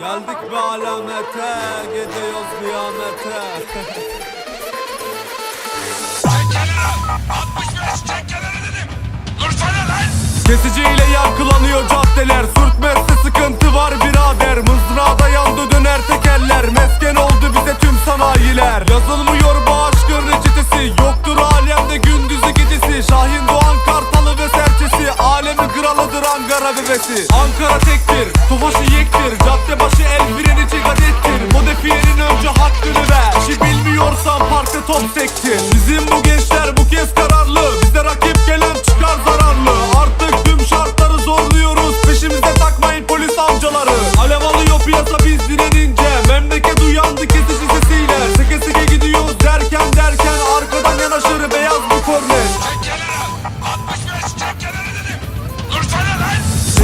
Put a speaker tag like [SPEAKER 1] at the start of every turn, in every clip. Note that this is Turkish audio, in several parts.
[SPEAKER 1] Geldik be alamete, gidiyoruz kıyamete. Kesiciyle yankılanıyor caddeler. Sürtmezse sıkıntı var birader. Mızrağda yandı döner tekerler Mesken Ankara bebesi. Ankara tektir, Tofaşı yektir Cadde başı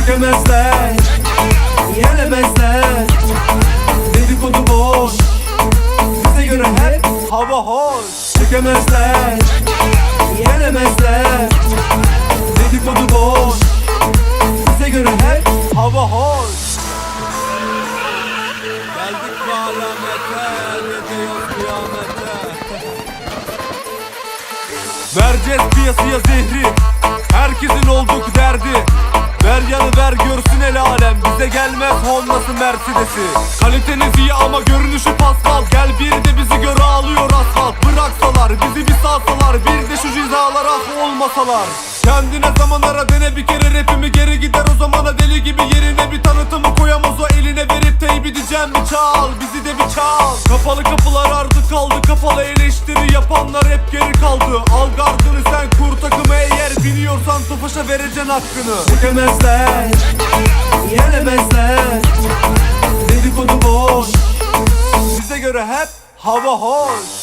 [SPEAKER 1] Çekemezler Yenemezler. Dedikodu boş Bize göre hep hava hoş Çekemezler Yenemezler. Dedikodu boş Bize göre hep hava hoş Geldik bu alamete Gidiyoruz kıyamete? Vereceğiz piyasaya zehri Herkesin olduk derdi Bize gelmez Honda'sı Mercedes'i. Kaliteniz iyi ama görünüşü pascal. Gel bir de bizi göre ağlıyor asfalt. Bıraksalar bizi bir salsalar Bir de şu cizalara ah olmasalar. Kendine zaman ara dene bir kere rapimi geri gider. O zamana deli gibi yerine bir tanıtımı koyamaz o eline verip teyip edeceğim. Bir çal bizi de bir çal. Kapalı kapılar ardı kaldı. Kapalı eleştiri yapanlar hep geri vereceksin hakkını. Çekemezler Yenemezler Dedikodu boş. Bize göre hep hava hoş